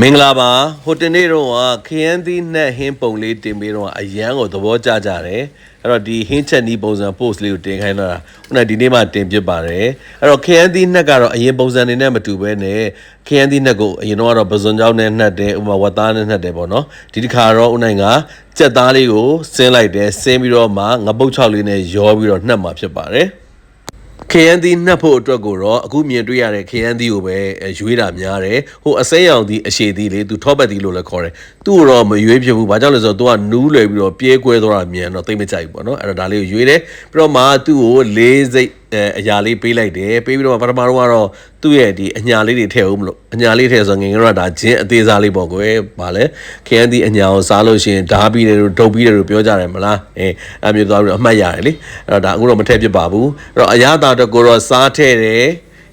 မင်္ဂလာပါဟိုတနေ့တော့ကခရမ်းသီးနဲ့ဟင်းပုံလေးတင်ပြီးတော့အရန်ကိုသဘောကျကြတယ်အဲ့တော့ဒီဟင်းချက်နီးပုံစံ post လေးကိုတင်ခိုင်းတော့တာခုနကဒီနေ့မှတင်ပြပါတယ်အဲ့တော့ခရမ်းသီးနှက်ကတော့အရင်ပုံစံနေနဲ့မတူဘဲနဲ့ခရမ်းသီးနှက်ကိုအရင်တော့ကတော့ပဇွန်ကြောင်းနဲ့နှက်တယ်ဥပမာဝတ်သားနဲ့နှက်တယ်ပေါ့နော်ဒီတစ်ခါတော့ဦးနိုင်ကကြက်သားလေးကိုဆင်းလိုက်တယ်ဆင်းပြီးတော့မှငပုတ်ချောက်လေးနဲ့ရောပြီးတော့နှက်မှာဖြစ်ပါတယ် ခရမ်းသီးနှက်ဖို့အတွက်ကိုတော့အခုမြင်တွေ့ရတဲ့ခရမ်းသီးကိုပဲအဲရွေးတာများတယ်ဟိုအစိမ်းရောင်သီးအရှည်သီးလေးသူထောပတ်သီးလို့လည်းခေါ်တယ်သူ့ကိုတော့မရွေးဖြစ်ဘူးဘာကြောင့်လဲဆိုတော့သူကနူးလွယ်ပြီးတော့ပြဲကွဲသွားတာမြန်တော့သိမ့်မကြိုက်ဘူးပေါ့နော်အဲ့တော့ဒါလေးကိုရွေးတယ်ပြီးတော့မှသူ့ကိုလေးစိတ် အဲအရာလေးပေးလိုက်တယ်ပေးပြီးတော့ပထမတော့ကတော့သူ့ရဲ့ဒီအညာလေးတွေထည့်ဦးမလို့အညာလေးထည့်ဆိုငယ်ငယ်တော့ဒါဂျင်းအသေးစားလေးပေါ့ကွယ်ဗာလဲခရမ်းသီးအညာကိုစားလို့ရှိရင်ဓာပြီးတယ်လို့ဒုတ်ပြီးတယ်လို့ပြောကြတယ်မလားအဲအမျိုးသွားပြီးတော့အမှတ်ရတယ်လေအဲ့တော့ဒါအခုတော့မထည့်ဖြစ်ပါဘူးအဲ့တော့အရာတာတော့ကိုတော့စားထည့်တယ်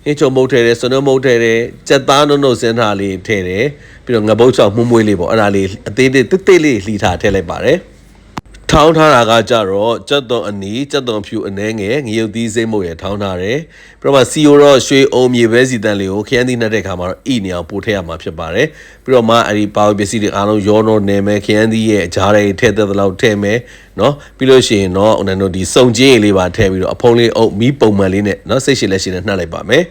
ဟင်းချုံမုတ်ထည့်တယ်စနုံမုတ်ထည့်တယ်ကြက်သားနုံနုံစင်းထားလေးထည့်တယ်ပြီးတော့ငပုတ်ချောက်မှုမွေးလေးပေါ့အဲ့ဒါလေးအသေးသေးတစ်တစ်လေးလှီထားထည့်လိုက်ပါတယ် ထောင်းထားတာကကြတော့ကြက်သွန်အနီကြက်သွန်ဖြူအနှဲငယ်ငရုတ်သီးစိမ့်မုတ်ရထောင်းထားတယ်ပြီးတော့မှစီယိုတော့ရွှေအုံမြေပဲစီတန်လေးကိုခရမ်းသီးနှက်တဲ့ခါမှာတော့ဤနေအောင်ပို့ထည့်ရမှာဖြစ်ပါတယ်ပြီးတော့မှအဲ့ဒီပါဝပစ္စည်းတွေအားလုံးရောတော့နေမယ်ခရမ်းသီးရဲ့အကြားတွေထည့်တဲ့လောက်ထည့်မယ်နော်ပြီးလို့ရှိရင်တော့ဦးနန်တို့ဒီစုံချင်းလေးပါထည့်ပြီးတော့အဖုံးလေးအုပ်မီးပုံမှန်လေးနဲ့နော်စိတ်ရှိလက်ရှိနဲ့နှက်လိုက်ပါမယ်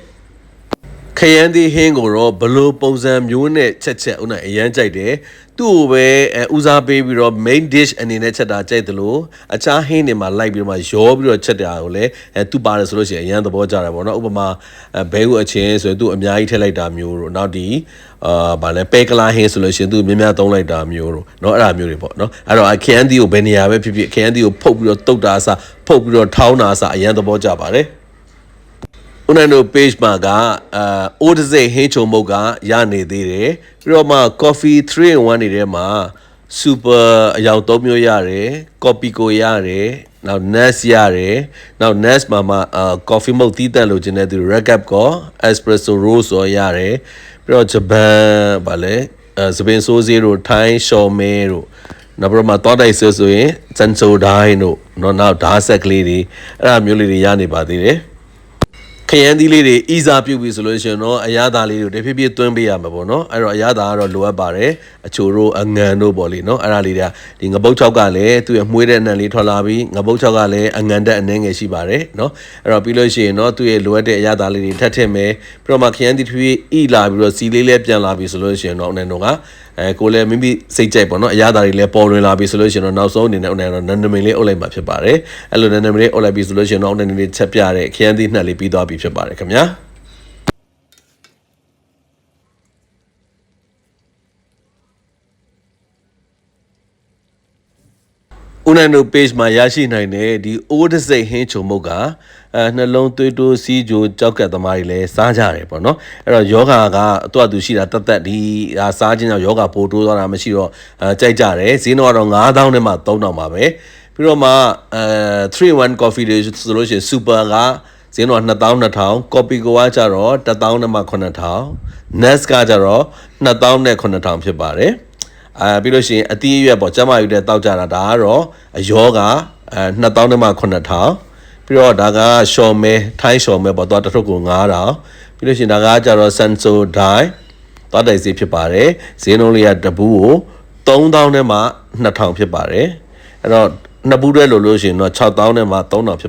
ခရမ်းသီးဟင်းကိုတော့ဘလို့ပုံစံမျိုးနဲ့ချက်ချက်ဦးနိုင်အရန်ကြိုက်တယ်သူ့ကိုပဲအဲဦးစားပေးပြီးတော့ main dish အနေနဲ့ချက်တာကြိုက်တယ်လို့အခြားဟင်းတွေမှာလိုက်ပြီးတော့မှရောပြီးတော့ချက်တာကိုလည်းအဲသူပါတယ်ဆိုလို့ရှိရင်အရန်သဘောကျတယ်ပေါ့နော်ဥပမာအဲဘဲဥအချင်းဆိုရင်သူ့အများကြီးထည့်လိုက်တာမျိုးတို့နောက်ဒီအာဗာလဲပဲကလာဟင်းဆိုလို့ရှိရင်သူ့များများသုံးလိုက်တာမျိုးတို့เนาะအဲ့ဒါမျိုးတွေပေါ့เนาะအဲ့တော့ခရမ်းသီးကိုဘယ်နေရာပဲဖြစ်ဖြစ်ခရမ်းသီးကိုဖုတ်ပြီးတော့တုတ်တာအစားဖုတ်ပြီးတော့ထောင်းတာအစားအရန်သဘောကျပါတယ် ဦးနိုင်တို့ page မှာကအာအိုးတစ်စိတ်ဟင်းချုံမုတ်ကရနေသေးတယ်ပြီးတော့မှ coffee 3 in 1နေထဲမှာ super အယောင်၃မျိုးရတယ် copy ကိုရတယ်နောက် nest ရတယ်နောက် nest မှာမှအာ coffee မုတ်တီးတက်လို့ခြင်းတဲ့သူ recap ကော espresso roast ရောရတယ်ပြီးတော့ဂျပန်ဗာလဲအဲစပင်ဆိုးစီတို့ထိုင်းရှော်မဲတို့နောက်ပြီးတော့မှတောတိုက်ဆွဆိုရင်ဇန်ဆိုဒိုင်းတို့နောက်နောက်ဓာတ်ဆက်ကလေးတွေအဲ့ဒါမျိုးလေးတွေရနေပါသေးတယ် ခရမ်းသီးလေးတွေအီစားပြုတ်ပြီဆိုလို့ရှိရင်တော့အရသာလေးတွေတဖြည်းဖြည်းသွင်းပေးရမှာပေါ့နော်အဲ့တော့အရသာကတော့လိုအပ်ပါတယ်အချိုတို့အငံတို့ပေါ့လေနော်အဲ့ဒါလေးတွေကဒီငပုတ်ချောက်ကလည်းသူ့ရဲ့မှုေးတဲ့နံလေးထွက်လာပြီးငပုတ်ချောက်ကလည်းအငံတက်အနှဲငယ်ရှိပါတယ်နော်အဲ့တော့ပြီးလို့ရှိရင်တော့သူ့ရဲ့လိုအပ်တဲ့အရသာလေးတွေထပ်ထည့်မယ်ပြီးတော့မှခရမ်းသီးတဖြည်းဖြည်းအီလာပြီးတော့စီလေးလည်းပြန်လာပြီဆိုလို့ရှိရင်တော့အနေတော့က အဲကိုလည်းမိမိစိတ်ကြိုက်ပေါ့နော်အရသာတွေလည်းပေါ်လွင်လာပြီဆိုလို့ရှိရင်တော့နောက်ဆုံးအနေနဲ့အနေတော့နန္ဒမင်လေးအုပ်လိုက်မှာဖြစ်ပါတယ်အဲ့လိုနန္ဒမင်လေးအုပ်လိုက်ပြီဆိုလို့ရှိရင်တော့အနေနဲ့ချက်ပြတဲ့ခရမ်းသီးနှက်လေးပြီးသွားပြီဖြစ်ပါတယ်ခင်ဗျာ ဦးနိုင်တို့ page မှာရရှိနိုင်တဲ့ဒီအိုးတစ်စိတ်ဟင်းချုံမုတ်ကအဲနှလုံးသွေးတိုးစီးကြိုကြောက်ကက်သမားတွေလည်းစားကြတယ်ပေါ့နော်အဲ့တော့ယောဂါကအတော့အတူရှိတာတက်တက်ဒီဒါစားခြင်းကြောင့်ယောဂါပိုတိုးသွားတာမရှိတော့အဲကြိုက်ကြတယ်ဈေးတော့ကတော့9000နဲ့မှ3000ပါပဲပြီးတော့မှအဲ3-1 coffee တွေဆိုလို့ရှိရင် super ကဈေးတော့2200 copy ကိုကကြတော့1000နဲ့မှ9000 nest ကကြတော့2000နဲ့9000ဖြစ်ပါတယ် အာပြီးလို့ရှိရင်အတီးအရွက်ပေါ့ကျမယူတဲ့တောက်ကြတာဒါကတော့အယောကအဲ2000နဲ့မှ9000ပြီးတော့ဒါကရှော်မဲထိုင်းရှော်မဲပေါ့တော့တစ်ထုပ်ကို9000ပြီးလို့ရှိရင်ဒါကကြတော့ senso dye သွားတိုက်စီဖြစ်ပါတယ်ဈေးနှုန်းလေးကတပူးကို3000နဲ့မှ2000ဖြစ်ပါတယ်အဲ့တော့နှစ်ဘူးတွဲလို့လို့ရှိရင်တော့6000နဲ့မှ3000ဖြစ်